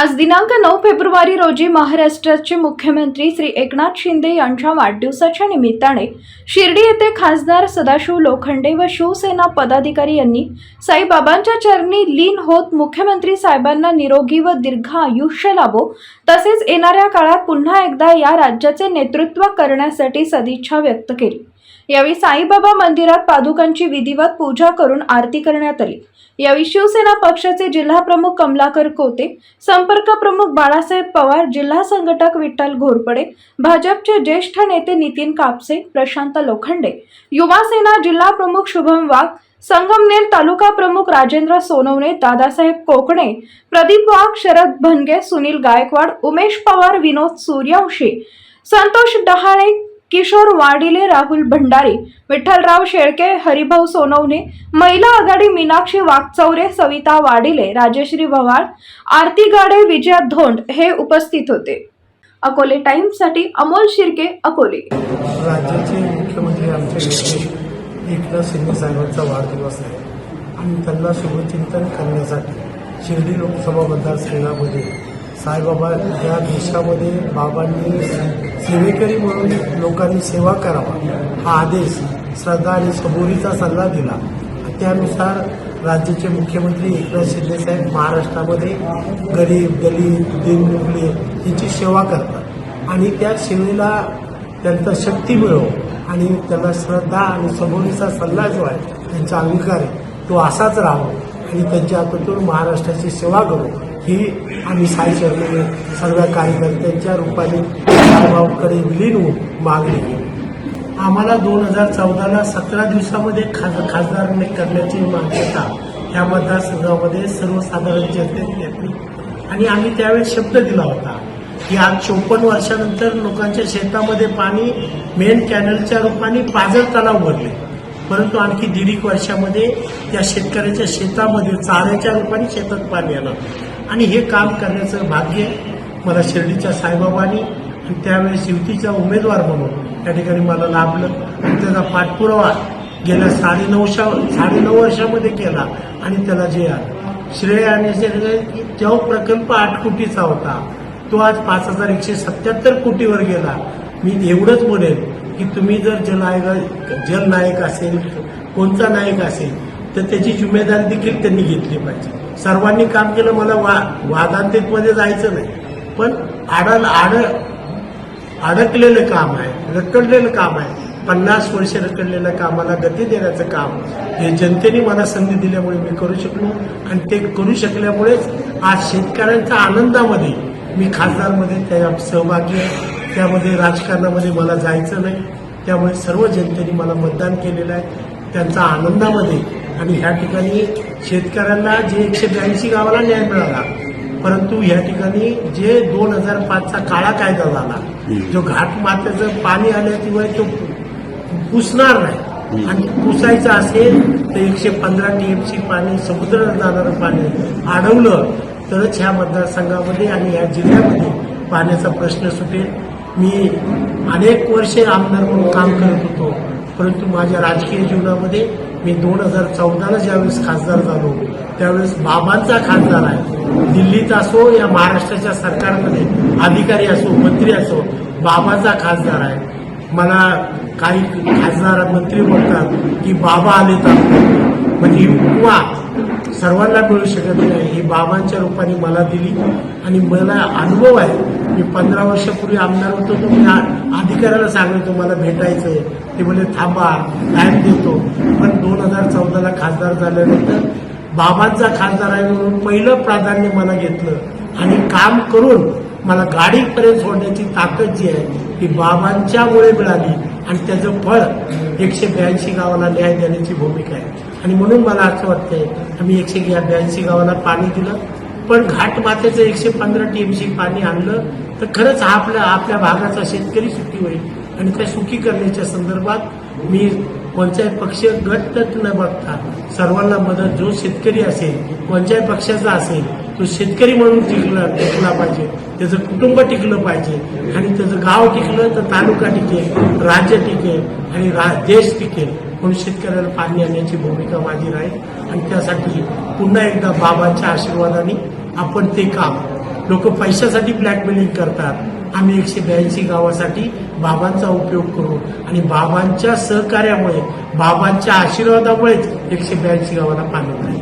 आज दिनांक नऊ फेब्रुवारी रोजी महाराष्ट्राचे मुख्यमंत्री श्री एकनाथ शिंदे यांच्या वाढदिवसाच्या निमित्ताने शिर्डी येथे खासदार सदाशिव लोखंडे व शिवसेना पदाधिकारी यांनी साईबाबांच्या चरणी लीन होत मुख्यमंत्री साहेबांना निरोगी व दीर्घ आयुष्य लाभो तसेच येणाऱ्या काळात पुन्हा एकदा या राज्याचे नेतृत्व करण्यासाठी सदिच्छा व्यक्त केली. यावेळी साईबाबा मंदिरात पादुकांची विधिवत पूजा करून आरती करण्यात आली. यावेळी शिवसेना पक्षाचे जिल्हा प्रमुख कमलाकर कोते संपर्क प्रमुख बाळासाहेब पवार जिल्हा संघटक विठ्ठल घोरपडे भाजपचे ज्येष्ठ नेते नितीन कापसे प्रशांत लोखंडे युवा सेना जिल्हा प्रमुख शुभम वाघ संगमनेर तालुका प्रमुख राजेंद्र सोनवणे दादासाहेब कोकणे प्रदीप वाघ शरद भनगे सुनील गायकवाड उमेश पवार विनोद सूर्यवंशी संतोष डहाळे किशोर वाडिले राहुल भंडारी विठ्ठलराव शेळके हरिभाऊ सोनवणे महिला आघाडी मीनाक्षी वाघचौरे सविता वाडिले राजश्री भवाळ आरती गाडे विजया धोंड हे उपस्थित होते. अकोले टाइम्ससाठी अमोल शिर्के अकोले. राज्याचे मुख्यमंत्री आमचे एकनाथ शिंदे साहेबांचा वाढदिवस आहे. आणि त्यांना शुभचिंतन करण्यासाठी शिर्डी लोकसभा मतदारसंघामध्ये साईबाबा या देशामध्ये बाबांनी सेवेकरी म्हणून लोकांनी सेवा करावा हा आदेश श्रद्धा आणि सबोरीचा सल्ला दिला. त्यानुसार राज्याचे मुख्यमंत्री एकनाथ शिंदेसाहेब महाराष्ट्रामध्ये गरीब दलित दिनमुखले यांची सेवा करतात. आणि त्या सेवेला त्यांचा शक्ती मिळो आणि त्यांना श्रद्धा आणि सबोरीचा सल्ला जो आहे त्यांचा अंगीकार तो असाच राहावा आणि त्यांच्या हातातून महाराष्ट्राची सेवा करू. ही आम्ही साई शर्मे सर्व कार्यकर्त्यांच्या रूपाने साईबाबाकडे विलीन होऊन मागणी केली. आम्हाला दोन हजार चौदाला सतरा दिवसामध्ये खास खासदार करण्याची मान्यता या मतदारसंघामध्ये सर्वसाधारण जनतेने घेतली आणि आम्ही त्यावेळेस शब्द दिला होता की आज चोपन्न वर्षानंतर लोकांच्या शेतामध्ये पाणी मेन कॅनलच्या रूपाने पाजर तलाव भरले. परंतु आणखी दीड एक वर्षामध्ये त्या शेतकऱ्याच्या शेतामध्ये चाऱ्याच्या रूपाने शेतात पाणी आलं. आणि हे काम करण्याचं भाग्य मला शिर्डीच्या साईबाबांनी आणि त्यावेळेस युतीचा उमेदवार म्हणून त्या ठिकाणी मला लाभलं. त्याचा पाठपुरावा गेल्या साडेनऊशा साडेनऊ वर्षामध्ये केला आणि त्याला जे आलं श्रेय आणि तो प्रकल्प आठ कोटीचा होता तो आज पाच हजार एकशे सत्याहत्तर कोटीवर गेला. मी एवढंच बोलेन की तुम्ही जर जलनायक जलनायक असेल कोणता नायक असेल तर त्याची जिम्मेदारी देखील त्यांनी घेतली पाहिजे. सर्वांनी काम केलं मला वा वादांतिकमध्ये जायचं नाही. पण आडल आड अडकलेलं काम आहे रखडलेलं काम आहे. पन्नास वर्ष रखडलेल्या कामाला गती देण्याचं काम हे जनतेने मला संधी दिल्यामुळे मी करू शकलो आणि ते करू शकल्यामुळेच आज शेतकऱ्यांच्या आनंदामध्ये मी खासदारमध्ये त्या सहभागी आहे. त्यामध्ये राजकारणामध्ये मला जायचं नाही. त्यामुळे सर्व जनतेने मला मतदान केलेलं आहे. त्यांचा आनंदामध्ये आणि ह्या ठिकाणी शेतकऱ्यांना जे एकशे ब्याऐंशी गावाला न्याय मिळाला परंतु या ठिकाणी जे दोन हजार पाचचा काळा कायदा झाला जो घाट मातेचं पाणी आल्याशिवाय तो पुसणार नाही. आणि पुसायचं असेल तर एकशे पंधरा टीएमसी पाणी समुद्रात जाणारं पाणी अडवलं तरच ह्या मतदारसंघामध्ये आणि या जिल्ह्यामध्ये पाण्याचा प्रश्न सुटेल. मी अनेक वर्षे आमदार म्हणून काम करत होतो परंतु माझ्या राजकीय जीवनामध्ये मी दोन हजार चौदाला ज्यावेळेस खासदार झालो त्यावेळेस बाबांचा खासदार आहे. दिल्लीत असो या महाराष्ट्राच्या सरकारमध्ये अधिकारी असो मंत्री असो बाबाचा खासदार आहे. मला काही खासदार मंत्री बोलतात की बाबा आले तर. म्हणजे ही सर्वांना मिळू शकत नाही. ही बाबांच्या रूपाने मला दिली आणि मला अनुभव आहे. मी पंधरा वर्षापूर्वी आमदार होतो तो मी आ- अधिकाऱ्याला तुम्हाला मला भेटायचंय. ते म्हणजे थांबा टाईम देतो. पण दोन हजार चौदाला खासदार झाल्यानंतर बाबांचा खासदार आहे म्हणून पहिलं प्राधान्य मला घेतलं. आणि काम करून मला गाडीपर्यंत सोडण्याची ताकद जी आहे ती बाबांच्यामुळे मिळाली. आणि त्याचं फळ एकशे ब्याऐंशी गावाला न्याय देण्याची भूमिका आहे. आणि म्हणून मला असं वाटतंय आम्ही एकशे ब्याऐंशी गावाला पाणी दिलं. पण घाट मातेचं एकशे पंधरा टीएमसी पाणी आणलं तर खरंच हा आपल्या आपल्या भागाचा शेतकरी सुखी होईल. आणि त्या सुखी करण्याच्या संदर्भात मी पंचायत पक्ष गट न बघता सर्वांना मदत जो शेतकरी असेल पंचायत पक्षाचा असेल तो शेतकरी म्हणून टिकला टिकला पाहिजे. त्याचं कुटुंब टिकलं पाहिजे. आणि त्याचं गाव टिकलं तर तालुका टिकेल राज्य टिकेल आणि देश टिकेल. म्हणून शेतकऱ्याला पाणी आणण्याची भूमिका माझी राहील आणि त्यासाठी पुन्हा एकदा बाबांच्या आशीर्वादाने आपण ते काम लोक पैशासाठी ब्लॅकमेलिंग करतात. आम्ही एकशे ब्याऐंशी गावासाठी बाबांचा उपयोग करू आणि बाबांच्या सहकार्यामुळे बाबांच्या आशीर्वादामुळेच एकशे ब्याऐंशी गावाला पाणी मिळेल.